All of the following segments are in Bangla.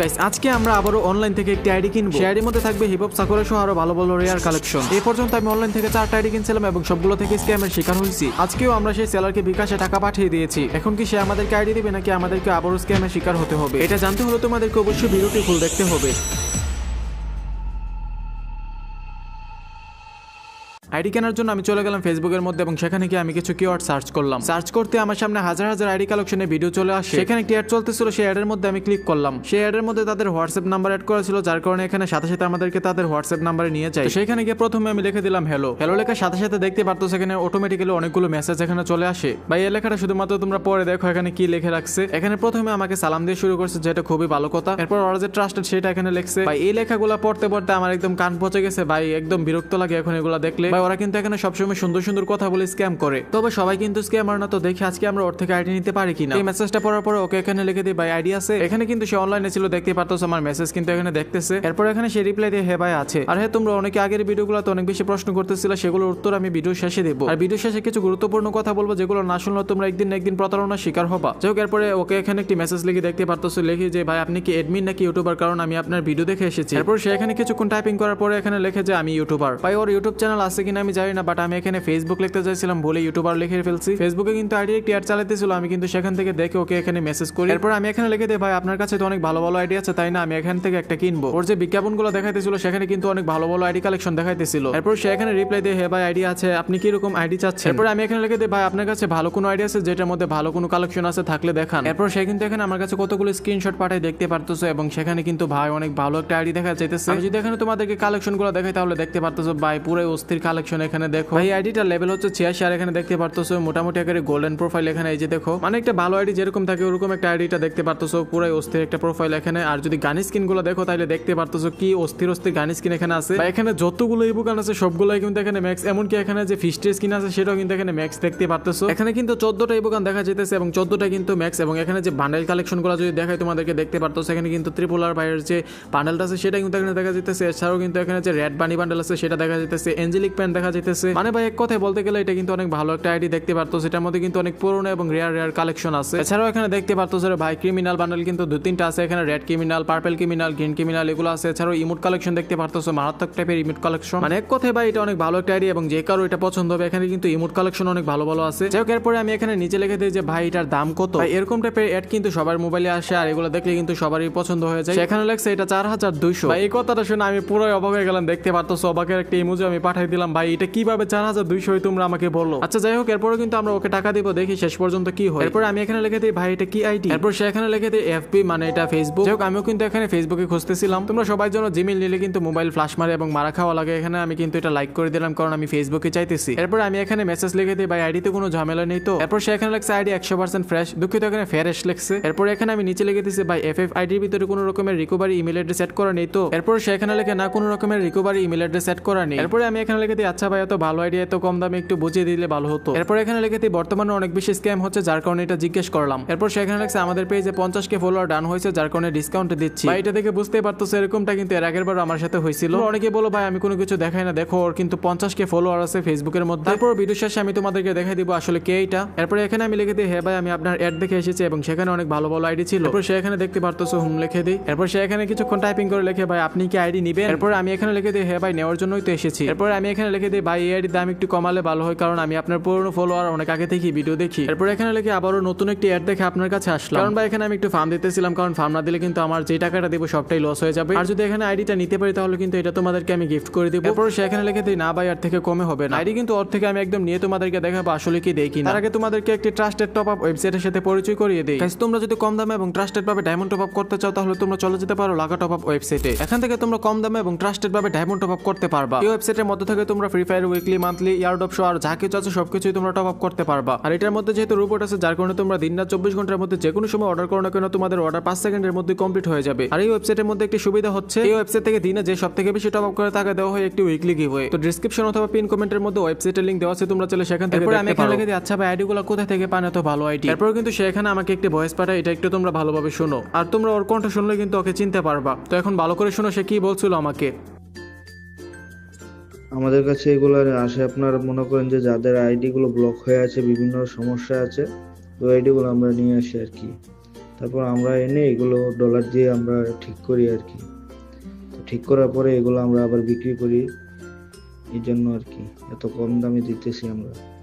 গাইস আজকে আমরা আবারও অনলাইন থেকে একটি আইডি কিনবো। সেই আইডির মধ্যে থাকবে হিপ সাকুরা সহ আরও ভালো ভালো রেয়ার কালেকশন এই পর্যন্ত আমি অনলাইন থেকে চারটা আইডি কিনছিলাম এবং সবগুলো থেকে স্ক্যামের শিকার হয়েছি। আজকেও আমরা সেই সেলারকে বিকাশে টাকা পাঠিয়ে দিয়েছি। এখন কি সে আমাদেরকে আইডি দিবে নাকি আমাদেরকে আবারও স্ক্যামের শিকার হতে হবে? এটা জানতে হলে তোমাদেরকে অবশ্যই ভিডিওটি ফুল দেখতে হবে। আইডি কেনার জন্য আমি চলে গেলাম ফেসবুকের মধ্যে এবং সেখানে গিয়ে আমি কিছু কিওয়ার্ড সার্চ করলাম। সার্চ করতে আমার সামনে হাজার হাজার আইডি কালেকশনের ভিডিও চলে আসে। সেখানে একটি অ্যাড চলতেছিল, সেই অ্যাডের মধ্যে আমি ক্লিক করলাম। সেই অ্যাডের মধ্যে তাদের হোয়াটসঅ্যাপ নাম্বার অ্যাড করা ছিল, যার কারণে এখানে সাথে সাথে আমাদেরকে তাদের হোয়াটসঅ্যাপ নাম্বারে নিয়ে যায়। সেখানে গিয়ে প্রথমে আমি লিখে দিলাম হ্যালো হ্যালো লেখার সাথে সাথে দেখতে পারতো সেখানে অটোমেটিক্যালি অনেকগুলো মেসেজ এখানে চলে আসে। ভাই, এই লেখাটা শুধুমাত্র তোমরা পরে দেখো এখানে কি লিখে রাখছে। এখানে প্রথমে আমাকে সালাম দিয়ে শুরু করছে যেটা খুবই ভালো কথা। এরপর ওরা যে ট্রাস্টেড সেটা এখানে লিখছে। ভাই, এই লেখাগুলো পড়তে পড়তে আমার একদম কান পচে গেছে। ভাই, একদম বিরক্ত লাগে এখন এগুলো দেখলে। ওরা কিন্তু এখানে সবসময় সুন্দর সুন্দর কথা বলে স্ক্যাম করে। তবে সবাই কিন্তু স্ক্যামার না তো দেখি আজকে আমরা ওর থেকে আইডি নিতে পারি কিনা। এই মেসেজটা পড়ার পরে ওকে এখানে লিখে দিই ভাই আইডি আছে। এখানে কিন্তু সে অনলাইনে ছিল দেখতে পারতো আমার মেসেজ কিন্তু এখানে দেখতেছে। এরপর এখানে সে রিপ্লাই দিয়ে, হে ভাই, আছে। আর হ্যাঁ তোমরা অনেকে আগের ভিডিওগুলোতে অনেক বেশি প্রশ্ন করতেছিল, সেগুলোর উত্তর আমি ভিডিও শেষে দেবো। আর ভিডিও শেষে কিছু গুরুত্বপূর্ণ কথা বলব, যেগুলো না শুনলে তোমরা একদিন একদিন প্রতারণার শিকার হবা। যাই হোক, এরপরে ওকে এখানে একটি মেসেজ লিখে দেখতে পারতো লিখে যে, ভাই, আপনি কি এডমিন নাকি ইউটিউবার কারণ আমি আপনার ভিডিও দেখে এসেছি। এরপর সে এখানে কিছুক্ষণ টাইপিং করার পরে এখানে লিখে যে, আমি ইউটিউবার ভাই, ওর ইউটিউব চ্যানেল আছে কিনা আমি জানি না বাট আমি এখানে ফেসবুক লিখতে চাইছিলাম বলে ইউটিউবার লিখে ফেলছি। ফেসবুকে কিন্তু আইডি একটি অ্যাড চালাতেছিল আমি কিন্তু সেখান থেকে দেখে ওকে এখানে মেসেজ করি। এরপর আমি এখানে লিখে দিই, ভাই, আপনার কাছে তো অনেক ভালো ভালো আইডিয়া আছে, তাই না? আমি এখান থেকে একটা কিনবো। ওর যে বিজ্ঞাপনগুলো দেখাইতেছিল, সেখানে কিন্তু অনেক ভালো ভালো আইডি কালেকশন দেখাইতেছিল। এরপর সে এখানে রিপ্লাই দিয়ে হে ভাই আইডি আছে, আপনি কি রকম আইডি চাচ্ছেন? এরপর আমি এখানে লিখে দিই, ভাই, আপনার কাছে ভালো কোনো আইডি আছে, যেটার মধ্যে ভালো কোনো কালেকশন আছে, থাকলে দেখান। এরপর সে কিন্তু এখানে আমার কাছে কতগুলো স্ক্রিনশট পাঠাই দেখতে পারতেছো, এবং সেখানে কিন্তু, ভাই, অনেক ভালো একটা আইডি দেখা যাইতেছে। যদি এখানে তোমাদেরকে কালেকশনগুলো দেখাই, তাহলে দেখতে পারতেছো, ভাই পুরো অস্থির কালেকশন এখানে দেখো। ভাই আইডিটা লেভেল হচ্ছে ছিয়াশি, আর এখানে দেখতে পারতেছো মোটামুটি একেবারে গোল্ডেন প্রোফাইল এখানে এই যে দেখো। মানে একটা ভালো আইডি যেরকম থাকে, ওরকম একটা আইডিটা দেখতে পারতেছো, পুরাই অস্থির একটা প্রোফাইল এখানে। আর যদি গানি স্কিনগুলো দেখো তাহলে দেখতে পারতেছো কি অস্থির অস্থির গানি স্কিন এখানে আছে। বা এখানে যতগুলো ইবুকান আছে, সবগুলোই কিন্তু এখানে ম্যাক্স এমনকি এখানে যে ফিস্টের স্কিন আছে, সেটাও কিন্তু এখানে ম্যাক্স দেখতে পারতেছো। এখানে কিন্তু চোদ্দটা ইবুকান দেখা যেতেছে এবং চোদ্দটা কিন্তু ম্যাক্স এবং এখানে যে বান্ডেল কালেকশনগুলো যদি দেখায় তোমাদেরকে, দেখতে পারতেছো এখানে কিন্তু ত্রিপুলার বাইরের যে বান্ডেলটা আছে, সেটা কিন্তু এখানে দেখা যেতেছে এছাড়াও কিন্তু এখানে যে রেড বানি বান্ডেল আছে, সেটা দেখা যেতেছে এঞ্জেলিক প্যান দেখা যেতেছে মানে ভাই, এক কথায় বলতে গেলে এটা কিন্তু অনেক ভালো একটা আইডি দেখতে পারতো। সেটার মধ্যে কিন্তু অনেক পুরনো এবং রেয়ার রেয়ার কালেকশন আছে। এছাড়াও এখানে দেখতে পারতো যে ভাই ক্রিমিনাল বান্ডেল কিন্তু দু তিনটা আছে। এখানে red criminal purple criminal green criminal এগুলো আছে। এছাড়াও ইমোট কালেকশন দেখতে পারতো মারাত্মক টাইপের ইমোট কালেকশন মানে এক কথায় ভাই, এটা অনেক ভালো একটা আইডি এবং যে কারও এটা পছন্দ হবে, এখানে কিন্তু ইমোট কালেকশন অনেক ভালো ভালো আছে। যাই হোক, এরপরে আমি এখানে নিচে লিখে দিই যে ভাই, এটার দাম কত? এরকম টাইপের অ্যাড কিন্তু সবার মোবাইলে আসে আর এগুলো দেখলে কিন্তু সবারই পছন্দ হয়ে যায়। সেখানে লেখছে এটা চার হাজার দুইশো। এই কথাটা শুনে আমি পুরোই অবাক হয়ে গেলাম। দেখতে পারতো অবাকের একটা ইমোজি আমি পাঠিয়ে দিলাম ভাই, এটা কীভাবে চার হাজার দুইশো তোমরা আমাকে বলো। আচ্ছা যাই হোক এরপরে কিন্তু আমরা ওকে টাকা দিব, দেখি শেষ পর্যন্ত কি হয়। এরপর আমি এখানে লিখে দিই, ভাই, এটা কি আইডি? এরপর সে এখানে লিখে দিই এফবি মানে এটা ফেসবুক যাই হোক, আমিও কিন্তু এখানে ফেসবুকে খুঁজতেছিলাম। তোমরা সবাই জন্য জিমেল নিলে কিন্তু মোবাইল ফ্লাশ মারে এবং মারা খাওয়া লাগে। এখানে আমি কিন্তু এটা লাইক করে দিলাম, কারণ আমি ফেসবুকে চাইতেছি। এরপর আমি এখানে মেসেজ লিখে দিই, ভাই, আইডিতে কোনো ঝামেলা নেই তো? এরপর সে এখানে লেখছে, আইডি একশো পার্সেন্ট ফ্রেশ দুঃখিত, এখানে ফ্রেশ লেখছে। এরপর এখানে আমি নিচে লিখে দিচ্ছি ভাই এফ এফ আইডির ভিতরে কোনো রকমের রিকভারি ইমেল অ্যাড্রেস সেট করা নেই তো? এরপর সে এখানে লেখে, না, কোনো রকমের রিকভারি ইমেল অ্যাড্রেস সেট করা নেই। এরপরে আমি এখানে লিখে দিই আচ্ছা ভাই, এত ভালো আইডিয়া এত কম দামে একটু বুঝিয়ে দিলে ভালো হতো। এরপর এখানে লিখে দিই, বর্তমানে অনেক বেশি স্ক্যাম হচ্ছে, যার কারণে এটা জিজ্ঞেস করলাম। এরপর সেখানে লেখছে, আমাদের পেজে পঞ্চাশ কে ফলোয়ার ডান হয়েছে, যার কারণে ডিসকাউন্ট দিচ্ছি। ভাই, এটা দেখে বুঝতে পারতো এরকমটা কিন্তু এর আগের বার আমার সাথে হয়েছিল। অনেকে বলো, ভাই, আমি কোনো কিছু দেখাই না। দেখো, ওর কিন্তু পঞ্চাশ কে ফলোয়ার আছে ফেসবুকের মধ্যে। তারপর ভিডিও শেষে আমি তোমাদেরকে দেখাই দিব আসলে কে এটা। এরপরে এখানে আমি লিখে দিই হ্যাঁ ভাই, আমি আপনার অ্যাড দেখে এসেছি এবং সেখানে অনেক ভালো ভালো আইডি ছিল। এরপর সে এখানে দেখতে পারতো হুম, লিখে দিই। এরপর সে এখানে কিছুক্ষণ টাইপিং করে লিখে, ভাই, আপনি কি আইডি নিবেন? এরপর আমি এখানে লিখে দিই হ্যাঁ ভাই, নেওয়ার জন্যই তো এসেছি। এরপর আমি এখানে লিখে দিই, ভাই, এই আইডির দাম একটু কমালে ভালো হয়, কারণ আমি আপনার পুরনো ফলোয়ার অনেক আগে থেকে ভিডিও দেখি। এরপর এখানে লিখে আবারও নতুন একটি অ্যাড দেখে আপনার কাছে আসলাম। কারণ ভাই, এখানে আমি একটু ফার্ম দিতেছিলাম, কারণ ফার্ম না দিলে কিন্তু আমার যে টাকাটা দিব সবটাই লস হয়ে যাবে। আর যদি এখানে আইডিটা নিতে পারি, তাহলে কিন্তু এটা তোমাদেরকে আমি গিফট করে দিব। এরপর সেখানে লিখে দিই না ভাই আর থেকে কমে হবে না। আইডি কিন্তু ওর থেকে আমি একদম নিয়ে তোমাদেরকে দেখাবো, আসলে কি দেখি তার আগে তোমাদেরকে একটি ট্রাস্টেড টপ আপ ওয়েবসাইটের সাথে পরিচয় করিয়ে দিই। তোমরা যদি কম দামে এবং ট্রাস্টেড ভাবে ডায়মন্ড টপ আপ করতে চাও, তাহলে তোমরা চলে যেতে পারো লাগা টপ আপ ওয়েবসাইটে এখান থেকে তোমরা কম দামে এবং ট্রাস্টেড ভাবে ডায়মন্ড টপ আপ করতে পারবা। এই ওয়েবসাইটের মধ্যে থেকে তোমরা free fire weekly monthly airdrop show আর যা কিছু আছে সবকিছুই তোমরা টপ আপ করতে পারবা। আর এটার মধ্যে যেহেতু রোবট আছে যার কারণে তোমরা দিন রাত চব্বিশ ঘণ্টার মধ্যে যে কোনো সময় অর্ডার করো না কেন তোমাদের অর্ডার পাঁচ সেকেন্ডের মধ্যে কমপ্লিট হয়ে যাবে। আর এই ওয়েবসাইটের মধ্যে একটি সুবিধা হচ্ছে এই ওয়েবসাইট থেকে দিনে যে সব থেকে বেশি টপ আপ করে তাকে দেওয়া হয় একটি উইকলি গিভওয়ে তো ডিসক্রিপশন অথবা পিন কমেন্টের মধ্যে ওয়েবসাইটের লিংক দেওয়া আছে তোমরা চলে সেখান থেকে আমি এখানে লিখে দিই আচ্ছা ভাই আইডি গুলো কোথা থেকে পান এত ভালো আইডি এরপর কিন্তু সেখানে আমাকে একটি ভয়েস পাঠায় এটা একটু তোমরা ভালোভাবে শোনো। আর তোমরা ওর কণ্ঠ শুনলে কিন্তু ওকে চিনতে পারবা। তো এখন ভালো করে শোনো সে কি বলছিল আমাকে। আমাদের কাছে এগুলো আসে। আপনার মনে করেন যে যাদের আইডি গুলো ব্লক হয়ে আছে, বিভিন্ন সমস্যা আছে ওই আইডি গুলো আমরা নিয়ে আসি আর কি। তারপর আমরা এনে এগুলো ডলার দিয়ে আমরা ঠিক করি আর কি। ঠিক করার পরে এগুলো আমরা আবার বিক্রি করি। এই জন্য আর কি, এত কম দামে দিতেছি আমরা।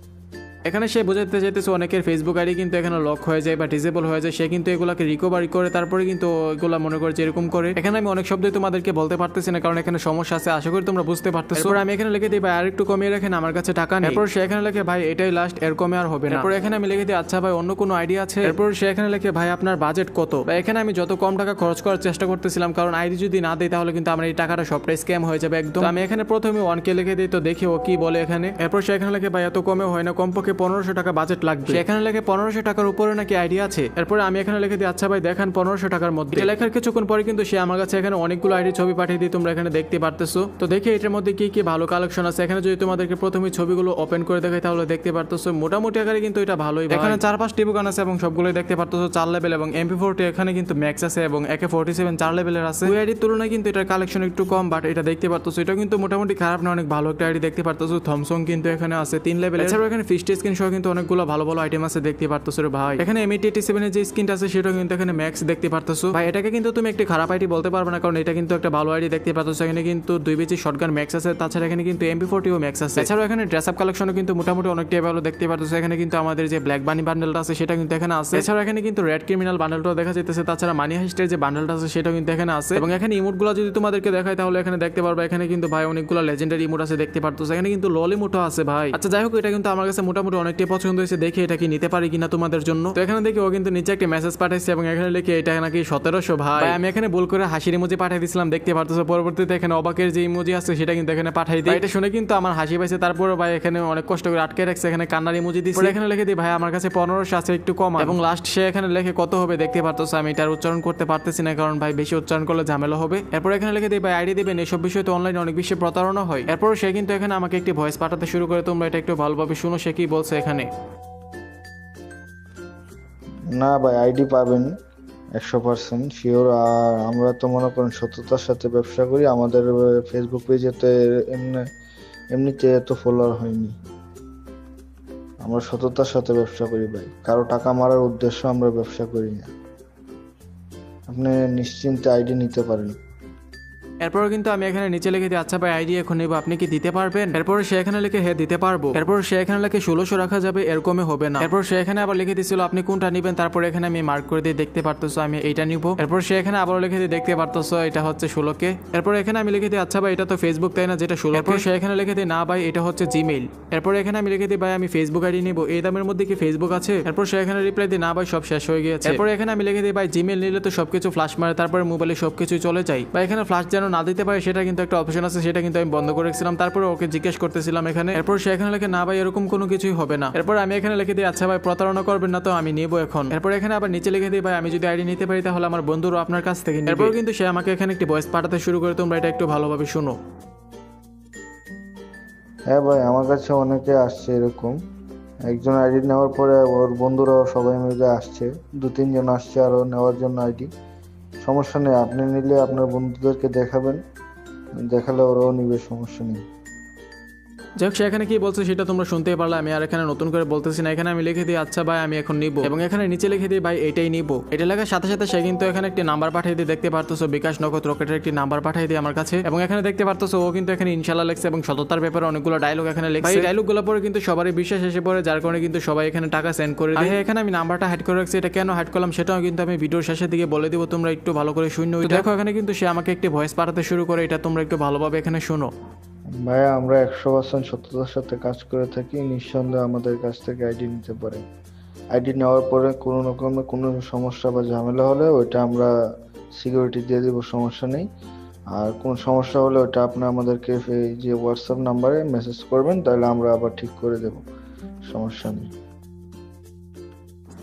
এখানে সে বোঝাতে চাইতেছে অনেকের ফেসবুক আইডি কিন্তু এখানে লক হয়ে যায় বা ডিসেবল হয়ে যায়। সে কিন্তু এগুলাকে রিকভারি করে তারপরে কিন্তু এগুলা মনে করে যে এরকম করে। এখানে আমি অনেক শব্দই তোমাদেরকে বলতে পারতেছি না কারণ এখানে সমস্যা আছে আশা করি তোমরা বুঝতে পারতেছো। আমি এখানে লিখে দিই ভাই আর একটু কমিয়ে রাখেন আমার কাছে টাকা নেই। এরপর সে এখানে লিখে ভাই এটাই লাস্ট এর কমে আর হবে না। এরপর এখানে আমি লিখে দিই আচ্ছা ভাই অন্য কোনো আইডিয়া আছে? এরপর সে এখানে লিখে ভাই আপনার বাজেট কত? বা এখানে আমি যত কম টাকা খরচ করার চেষ্টা করতেছিলাম কারণ আইডি যদি না দেয় তাহলে কিন্তু আমার এই টাকাটা সবটাই স্ক্যাম হয়ে যাবে একদম। আমি এখানে প্রথমে ওয়ান কে লিখে দিই তো দেখি ও কি বলে এখানে। এরপর সে এখানে লিখে ভাই এত কমে হয় না কমপক্ষে পনেরোশো টাকা বাজেট লাগবে। এখানে লেখে পনেরোশো টাকার উপরে নাকি আইডিয়া আছে? এরপরে আমি এখানে লিখে দিই আচ্ছা ভাই দেখান পনেরোশো টাকার মধ্যে। এটা লেখার কিছুক্ষণ পরে কিন্তু সে আমার কাছে এখানে অনেকগুলো আইডি ছবি পাঠিয়ে দিই তোমরা এখানে দেখতে পারতেছো। তো দেখি এটার মধ্যে কি কি ভালো কালেকশন আছে। এখানে যদি তোমাদেরকে প্রথমে ছবিগুলো ওপেন করে দেখাই তাহলে দেখতে পারতেছো মোটামুটি আকারে কিন্তু এটা ভালোই এখানে চার পাঁচটি দোকান আছে এবং সবগুলোই দেখতে পারতেছো চার লেভেল এবং এমপি ফোরটি এখানে কিন্তু ম্যাক্স আছে এবং একে ফোরটি সেভেন চার লেভেলের আছে। ওই আইডির তুলনায় কিন্তু এটার কালেকশন একটু কম বাট এটা দেখতে পারতেছো। এটা কিন্তু মোটামুটি খারাপ না অনেক ভালো একটা আইডি দেখতে পারতেছো। থমসং কিন্তু এখানে আছে তিন লেভেল এছাড়াও এখানে ফিস্ট স্ক্রিন সহ কিন্তু অনেকগুলো ভালো ভালো আইটেম আছে দেখতে পারতেছো রে ভাই। এখানে এমএটি এইটি সেভেনের যে স্ক্রিনটা আছে, সেটাও কিন্তু এখানে ম্যাক্স দেখতে পারতেছো। ভাই, এটাকে কিন্তু তুমি একটি খারাপ আইডি বলতে পারবে না, কারণ এটা কিন্তু একটা ভালো আইডি দেখতে পারতেছো। এখানে কিন্তু দুই বেচি শর্টগান ম্যাক্স আছে, তাছাড়া এখানে কিন্তু এমপি ফোরটিও ম্যাক্স আছে। এছাড়াও এখানে ড্রেস আপ কালেকশনও কিন্তু মোটামুটি অনেকটাই ভালো দেখতে পারতেছো। এখানে কিন্তু আমাদের যে ব্ল্যাক বানি বান্ডেলটা আছে, সেটা কিন্তু এখানে আছে। এছাড়াও এখানে কিন্তু রেড ক্রিমিনাল বান্ডেলটাও দেখা যাইতেছে। তাছাড়া মানি হাইস্টের যে বান্ডেলটা আছে, সেটাও কিন্তু এখানে আছে। এবং এখানে ইমোটগুলো যদি তোমাদেরকে দেখায়, তাহলে এখানে দেখতে পারবে, এখানে কিন্তু ভাই অনেকগুলো লেজেন্ডারি ইমোট আছে দেখতে পারতেছো। এখানে কিন্তু লল ইমোটও আছে ভাই। আচ্ছা যাই হোক, এটা কিন্তু আমার কাছে মোটামুটি অনেকটাই পছন্দ হয়েছে দেখে এটা কি নিতে পারি কিনা তোমাদের জন্য। তো এখানে দেখি ও কিন্তু নিচে একটা মেসেজ পাঠাইছে এবং এখানে লিখে এটা নাকি সতেরোশো ভাই। আমি এখানে ভুল করে হাসির ইমোজি পাঠিয়ে দিয়েছিলাম দেখতে পারতেছো? পরবর্তীতে এখানে অবাকের যে ইমোজি আছে সেটা কিন্তু এখানে পাঠাই দিই। এটা শুনে কিন্তু আমার হাসি পাইছে। তারপরে ভাই এখানে অনেক কষ্ট করে আটকে রাখছে এখানে কান্নার ইমোজি দিচ্ছে এখানে লিখে দিই ভাই আমার কাছে পনেরোশো আছে একটু কম এবং লাস্ট সে এখানে লেখে কত হবে? দেখতে পারতেছো? আমি এটার উচ্চারণ করতে পারতেছি না কারণ ভাই বেশি উচ্চারণ করলে ঝামেলা হবে। এরপর এখানে লিখে দিই ভাই আইডি দিবেন? এসব বিষয়ে তো অনলাইনে অনেক বেশি প্রতারণা হয়। এরপর সে কিন্তু এখানে আমাকে একটি ভয়েস পাঠাতে শুরু করে তোমরা এটা একটু ভালোভাবে শুনো সে কি বলছে এখানে? না ভাই আইডি পাবেন একশো পার্সেন্ট শিওর আর আমরা তো মনে করেন সততার সাথে ব্যবসা করি, আমাদের ফেসবুক পেজেতে এমনি, এমনিতে এত ফলোয়ার হয়নি। আমরা সততার সাথে ব্যবসা করি ভাই, কারও টাকা মারার উদ্দেশ্য আমরা ব্যবসা করি না। আপনি নিশ্চিন্তে আইডি নিতে পারেন। এরপর কিন্তু আমি এখানে নিচে লিখে দিই আচ্ছা ভাই আইডি এখন নিবো, আপনি কি দিতে পারবেন? এরপর সে এখানে লিখে হ্যাঁ দিতে পারব। এরপর সে এখানে লিখে, ষোলোশো রাখা যাবে এরকমে হবে না। এরপর সে এখানে আবার লিখে দিছিল আপনি কোনটা নিবেন? তারপর এখানে আমি মার্ক করে দিয়ে দেখতে পারতেছো, আমি এইটা নিবো। এরপর সে এখানে আবার লিখে দিয়ে দেখতে পারতেছো, এটা হচ্ছে ষোলোকে। এরপর এখানে আমি লিখে দিই আচ্ছা ভাই, এটা তো ফেসবুক তাই না, যেটা ষোলো এরপর সে এখানে লিখে দিই, না ভাই, এটা হচ্ছে জিমেইল এরপর এখানে আমি লিখে দিই, ভাই, আমি ফেসবুক আইডি নিবো। এই দামের মধ্যে কি ফেসবুক আছে? এরপর সে এখানে রিপ্লাই দিই, না ভাই, সব শেষ হয়ে গিয়েছে। এরপর এখানে আমি লিখে দিই, ভাই জিমেইল নিলে তো সবকিছু ফ্লাশ মারে, তারপরে মোবাইলে সবকিছু চলে যায়। বা এখানে ফ্লাশ যেন না দিতে পারে সেটা কিন্তু একটা অপশন আছে, সেটা কিন্তু আমি বন্ধ করে রেখেছিলাম। তারপরে ওকে জিজ্ঞেস করতেছিলাম এখানে। এরপর সে এখানে লেখে, না ভাই, এরকম কোনো কিছুই হবে না। এরপর আমি এখানে লিখে দিই আচ্ছা ভাই, প্রতারণা করবেন না তো, আমি নিবো এখন। এরপর এখানে আবার নিচে লিখে দিই, ভাই, আমি যদি আইডি নিতে পারি তাহলে আমার বন্ধুরও আপনার কাছ থেকে এরপর কিন্তু সে আমাকে এখানে একটি ভয়েস পাঠাতে শুরু করে, তোমরা এটা একটু ভালোভাবে শুনো। হ্যাঁ ভাই, আমার কাছে অনেকে আসছে এরকম। একজন আইডি নেওয়ার পরে ওর বন্ধুরাও সবাই মিলে আসছে। দু তিনজন আসছে আরও নেওয়ার জন্য আইডি। সমস্যা নেই। আপনি নিলে আপনার বন্ধুদেরকে দেখাবেন। দেখালে ওরাও নিবে সমস্যা নেই। যাই হোক সে এখানে কি বলছে সেটা তোমরা শুনতেই পারলে। আমি আর এখানে নতুন করে বলতেছি না। এখানে আমি লিখে দিই আচ্ছা ভাই আমি এখন নিব। এবং এখানে নিচে লিখে দিই ভাই এটাই নিব। এটা লেখার সাথে সাথে সে কিন্তু এখানে একটি নাম্বার পাঠিয়ে দিয়ে দেখতে পারতেছো বিকাশ নগদ রকেটের একটি নাম্বার পাঠিয়ে দিয়ে আমার কাছে। এবং এখানে দেখতে পারতেছো ও কিন্তু এখানে ইনশাল্লাহ লেখছে এবং সততার ব্যাপারে অনেকগুলো ডায়লগ এখানে লেখছে। এই ডায়লগুলো পরে কিন্তু সবারই বিশ্বাস এসে পড়ে যার কারণে কিন্তু সবাই এখানে টাকা সেন্ড করে দেয়। এখানে আমি নাম্বারটা হাইড করে রাখছি। এটা কেন হাইড করলাম সেটাও কিন্তু আমি ভিডিওর শেষের দিকে বলে দিব তোমরা একটু ভালো করে শূন্য দেখো এখানে কিন্তু সে আমাকে একটি ভয়েস পাঠাতে শুরু করে। এটা তোমরা একটু ভালোভাবে এখানে শোনো। ভাইয়া, আমরা একশো পার্সেন্ট সত্যতার সাথে কাজ করে থাকি, নিঃসন্দেহে আমাদের কাছ থেকে আইডি নিতে পারে। আইডি নেওয়ার পরে কোনো রকমে কোনো সমস্যা বা ঝামেলা হলে ওইটা আমরা সিকিউরিটি দিয়ে দেবো, সমস্যা নেই। আর কোনো সমস্যা হলে ওটা আপনি আমাদেরকে এই যে হোয়াটসঅ্যাপ নাম্বারে মেসেজ করবেন, তাহলে আমরা আবার ঠিক করে দেব, সমস্যা নেই।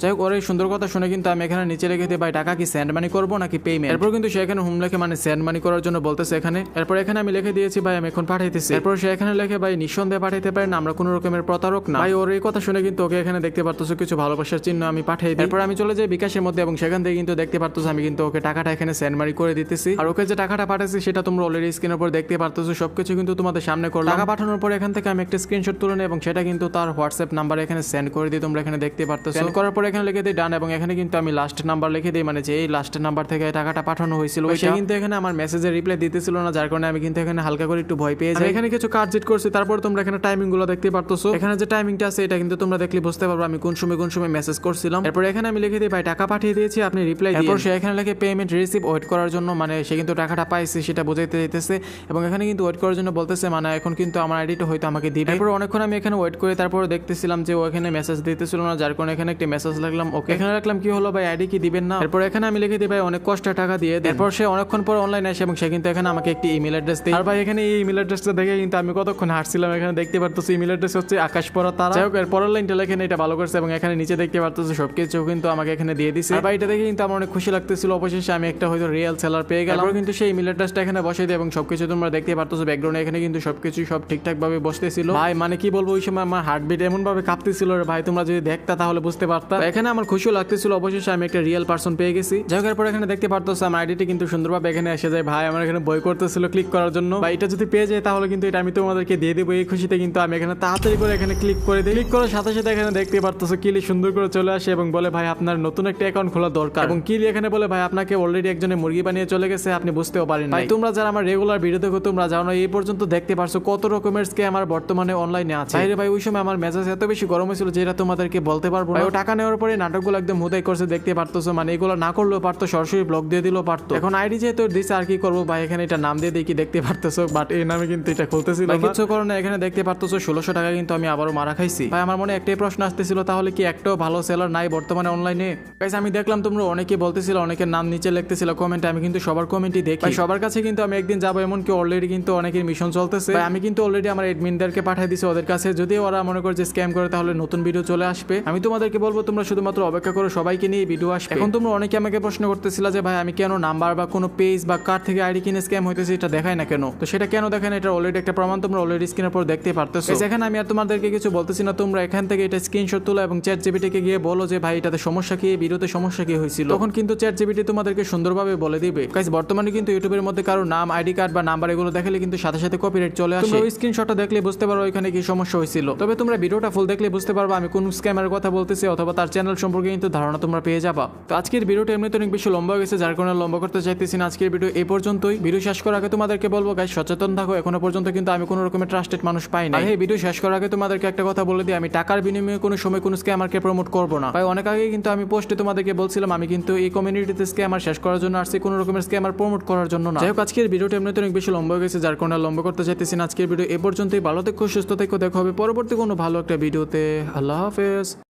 যাই হোক ওর এই সুন্দর কথা শুনে কিন্তু আমি এখানে নিচে রেখে দিই ভাই টাকা কি সেন্ড মানি করব নাকি পেমেন্ট এরপর কিন্তু সে এখানে হুম লেখে মানে সেন্ড মানি করার জন্য বলতেছে এখানে। এরপর এখানে আমি লিখে দিয়েছি ভাই আমি এখন পাঠাইতেছি। এরপর সে এখানে লেখে ভাই নিঃসন্দেহে পাঠাইতে পারেন আমরা কোনো রকমের প্রতারক না। ভাই ওর এই কথা শুনে কিন্তু ওকে এখানে দেখতে পারতেছো কিছু ভালোবাসার চিহ্ন আমি পাঠাই দিই। এরপর আমি চলে যাই বিকাশের মধ্যে এবং সেখান থেকে কিন্তু দেখতে পারতেছো আমি কিন্তু ওকে টাকাটা এখানে সেন্ড মানি করে দিতেছি। আর ওকে যে টাকাটা পাঠাচ্ছি সেটা তোমরা অলরেডি স্ক্রিনের উপর দেখতে পারতেছো সবকিছু কিন্তু তোমাদের সামনে করলাম। টাকা পাঠানোর পর এখান থেকে আমি একটা স্ক্রিনশট তুলে নিই এবং সেটা কিন্তু তার হোয়াটসঅ্যাপ নাম্বারে এখানে সেন্ড করে দিই তোমরা এখানে দেখতে পারতেছো। সেন্ড করার পরে এখানে লিখে দিই ডান এবং এখানে কিন্তু আমি লাস্ট নাম্বার লিখে দিই মানে যে এই লাস্ট নাম্বার থেকে টাকাটা পাঠানো হয়েছিল সে কিন্তু এখানে আমার মেসেজের রিপ্লাই দিতেছিল না যার কারণে আমি কিন্তু এখানে হালকা করে একটু ভয় পেয়ে যাই। এখানে কিছু কার্ড জিট করছি তারপর তোমরা এখানে টাইমিংগুলো দেখতে পারতেছো। এখানে যে টাইমিংটা আছে এটা কিন্তু তোমরা দেখলে বুঝতে পারবে আমি কোন সময় কোন সময় মেসেজ করছিলাম। এরপর এখানে আমি লিখে দিই ভাই টাকা পাঠিয়ে দিয়েছি আপনি রিপ্লাই এরপর সে এখানে লিখে পেমেন্ট রিসিভ ওয়েট করার জন্য মানে সে কিন্তু টাকাটা পাইছে সেটা বোঝাইতে দিতেছে এবং এখানে কিন্তু ওয়েট করার জন্য বলতেছে মানে এখন কিন্তু আমার আইডিটা হয়তো আমাকে দিবে। এরপর অনেকক্ষণ আমি এখানে ওয়েট করে তারপর দেখতেছিলাম যে ও এখানে মেসেজ দিতেছিল না যার কারণে এখানে একটি মেসেজ লাগলাম ওকে। এখানে রাখলাম কি হলো ভাই? আইডি কি দিবেন না? এরপর এখানে আমি লিখে দিই ভাই অনেক কষ্টে টাকা দিয়ে। এরপর সে অনেকক্ষণ পর অনলাইন আসে এবং সে কিন্তু এখানে আমাকে একটি ইমেল অ্যাড্রেস দেয় আর ভাই এখানে এই ইমেল অ্যাড্রেসটা দেখে কিন্তু আমি কতক্ষণ হাঁটছিলাম এখানে দেখতে পারতেছি ইমেল অ্যাড্রেস হচ্ছে আকাশ পরা তারা। যাই হোক এর পরের লাইনটা লেখেন এটা ভালো করছে এবং এখানে নিচে দেখতে পারতেছি সবকিছু কিন্তু আমাকে এখানে দিয়ে দিছে। আর ভাই এটা দেখে কিন্তু আমার অনেক খুশি লাগতেছিল। অবশেষে আমি একটা হয়তো রিয়েল সেলার পেয়ে গেলাম। কিন্তু সেই ইমেল অ্যাড্রেসটা এখানে বসে দেয় এবং সবকিছু তোমরা দেখতে পারতেছো ব্যাকগ্রাউন্ডে এখানে কিন্তু সবকিছু সব ঠিকঠাক ভাবে বসতেছিল। ভাই মানে কি বলব ওই সময় আমার হার্টবিট এমন ভাবে কাঁপতেছিল রে ভাই তোমরা যদি দেখতা তাহলে বুঝতে পারতা। এখানে আমার খুশিও লাগতেছিল অবশেষে আমি একটা রিয়েল পার্সন পেয়ে গেছি। যাই হোক এরপর এখানে দেখতে পারতেছো আমার আইডিটি কিন্তু সুন্দরভাবে এখানে এসে যায়। ভাই আমার এখানে বই করতেছিল ক্লিক করার জন্য। ভাই এটা যদি পেয়ে যায় তাহলে কিন্তু এটা আমি তোমাদেরকে দিয়ে দেবো। এই খুশিতে কিন্তু আমি এখানে তাড়াতাড়ি করে এখানে ক্লিক করে দিই। ক্লিক করার সাথে সাথে এখানে দেখতে পারতেছো কিলি সুন্দর করে চলে আসে এবং বলে ভাই আপনার নতুন একটা অ্যাকাউন্ট খোলা দরকার। এবং কিলি এখানে বলে ভাই আপনাকে অলরেডি একজনে মুরগি বানিয়ে চলে গেছে আপনি বুঝতেও পারেন ভাই তোমরা যারা আমার রেগুলার ভিডিও দেখো তোমরা জানো এই পর্যন্ত দেখতে পারছ কত রকমের স্ক্যাম আমার বর্তমানে অনলাইনে আছে। ভাই ওই সময় আমার মেজাজ এত বেশি গরম হয়েছিল যেটা তোমাদেরকে বলতে পারব না। টাকা নেওয়ার পরে নাটকগুলো একদম হুদাই করছে দেখতে পারতেছো মানে এগুলো না করলেও পারতো সরাসরি ব্লক দিয়ে দিলেও পারতো। এখন আইডি যেহেতু দিছে আর কি করব? ভাই এখানে এটা নাম দিয়ে দেখি দেখতে পারতেছো? বাট এই নামে কিন্তু এটা খুলতেছিল না। কিছু কারণে এখানে দেখতে পারতেছো ষোলোশো টাকা কিন্তু আমি আবারও মারা খাইছি। ভাই আমার মনে একটাই প্রশ্ন আসতেছিল তাহলে কি একটাও ভালো সেলার নাই বর্তমানে অনলাইনে গাইস আমি দেখলাম তোমরা অনেকে বলতেছিল অনেকের নাম নিচে লিখতেছিল কমেন্টে আমি কিন্তু সবার কমেন্টই দেখি। ভাই, সবার কাছে কিন্তু আমি একদিন যাব এমনকি অলরেডি কিন্তু অনেকের মিশন চলতেছে। আমি কিন্তু অলরেডি আমার এডমিনদেরকে পাঠিয়ে দিছি ওদের কাছে। যদি ওরা মনে করে যে স্ক্যাম করে তাহলে নতুন ভিডিও চলে আসবে। আমি তোমাদেরকে বলব তোমরা শুধুমাত্র অপেক্ষা করো সবাইকে নিয়ে ভিডিও আসবে। এখন তোমরা অনেকে আমাকে প্রশ্ন করতেছিল যে ভাই আমি কেন নাম্বার বা কোনো পেজ বা কার থেকে আইডি কিনে স্ক্যাম হইতেছে এটা দেখায় না কেন? তো সেটা কেন দেখায় না এটা অলরেডি একটা প্রমাণ তোমরা অলরেডি স্ক্রিনের পর দেখতে পারতেছো। এখানে আমি আর তোমাদেরকে কিছু বলতেছি না তোমরা এখান থেকে এটা স্ক্রিনশট তুলো এবং চ্যাট জিবিটিকে গিয়ে বলো যে ভাই এটাতে সমস্যা কি? ভিডিওতে সমস্যা কি হয়েছিল তখন কিন্তু চ্যাট জিবিটি তোমাদেরকে সুন্দরভাবে বলে দিবে। গাইস বর্তমানে কিন্তু ইউটিউবের মধ্যে কারও নাম আইডি কার্ড বা নাম্বার এগুলো দেখালে কিন্তু সাথে সাথে কপিরাইট চলে আসে। তোমরা ওই স্ক্রিনশটটা দেখলে বুঝতে পারো এখানে কি সমস্যা হয়েছিল তবে তোমরা ভিডিওটা ফুল দেখলে বুঝতে পারবে আমি কোন স্ক্যামের কথা বলতেছি অথবা তার চ্যানেল সম্পর্কে কিন্তু ধারণা তোমরা পেয়ে যাবা। তো আজকের ভিডিওটা এমনিতে অনেক বেশি লম্বা হয়ে গেছে, যার কারণে লম্বা করতে চাইতেছি না আজকের ভিডিও এই পর্যন্তই। ভিডিও শেষ করার আগে তোমাদেরকে বলব গাই সচেতন থাকো, এখনও পর্যন্ত কিন্তু আমি কোনো রকমের ট্রাস্টেড মানুষ পাই না এই ভিডিও শেষ করার আগে তোমাদেরকে একটা কথা বলে দিই, আমি টাকার বিনিময়ে কোনো সময় কোনো স্ক্যামারকে প্রমোট করব না। ভাই, অনেক আগে কিন্তু আমি পোস্টে তোমাদেরকে বলছিলাম, আমি কিন্তু এই কমিউনিটিতে স্ক্যামার শেষ করার জন্য আসছি কোনো রকমের স্ক্যামার প্রমোট করার জন্য না। যাই হোক আজকের ভিডিওটা এমনিতে অনেক বেশি লম্বা হয়ে গেছে, যার কারণে লম্বা করতে চাইতেছি না আজকের ভিডিও এ পর্যন্তই। ভালো থেকো, সুস্থ থেকো, দেখা হবে পরবর্তী কোনো ভালো একটা ভিডিওতে। আল্লাহ হাফেজ।